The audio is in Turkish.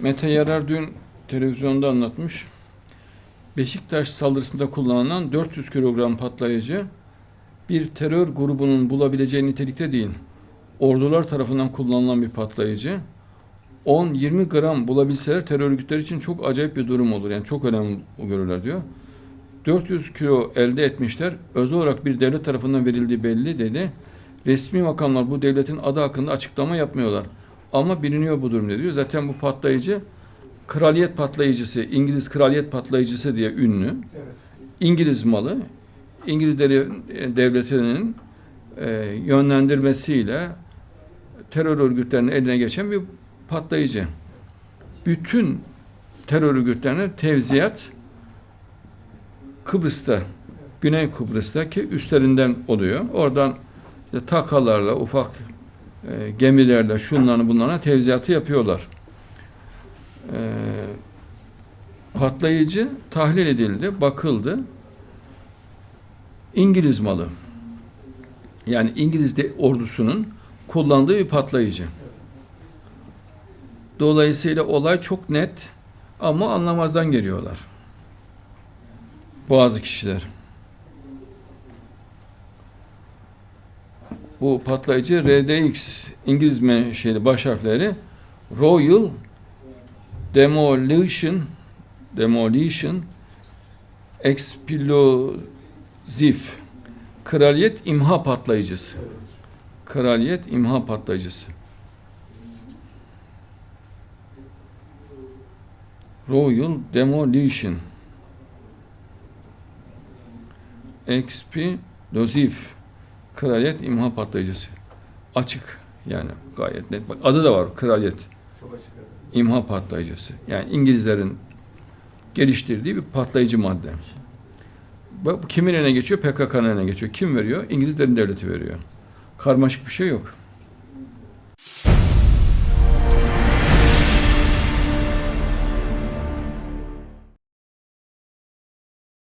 Mete Yarar dün televizyonda anlatmış. Beşiktaş saldırısında kullanılan 400 kilogram patlayıcı bir terör grubunun bulabileceği nitelikte değil. Ordular tarafından kullanılan bir patlayıcı. 10-20 gram bulabilseler terör örgütleri için çok acayip bir durum olur. Yani çok önemli görürler diyor. 400 kilo elde etmişler. Özel olarak bir devlet tarafından verildiği belli dedi. Resmi makamlar bu devletin adı hakkında açıklama yapmıyorlar. Ama biliniyor bu durum diyor. Zaten bu patlayıcı kraliyet patlayıcısı, İngiliz kraliyet patlayıcısı diye ünlü. Evet. İngiliz malı. İngiliz devle- devletinin e, yönlendirmesiyle terör örgütlerinin eline geçen bir patlayıcı. Bütün terör örgütlerine tevziyat Kıbrıs'ta, Güney Kıbrıs'taki üstlerinden oluyor. Oradan işte takalarla, ufak e, gemilerle, şunlarını bunlarına tevziyatı yapıyorlar. E, patlayıcı tahlil edildi, bakıldı. İngiliz malı. Yani İngiliz de, ordusunun kullandığı bir patlayıcı. Dolayısıyla olay çok net ama anlamazdan geliyorlar. Bazı kişiler. Bu patlayıcı RDX İngiliz menşeli baş harfleri Royal Demolition Demolition Explosive Kraliyet imha patlayıcısı. Kraliyet imha patlayıcısı. Royal Demolition Explosive Kraliyet imha patlayıcısı. Açık yani gayet net. Bak adı da var Kraliyet imha patlayıcısı. Yani İngilizlerin geliştirdiği bir patlayıcı madde. Bu kimin eline geçiyor? PKK'nın eline geçiyor. Kim veriyor? İngilizlerin devleti veriyor. Karmaşık bir şey yok.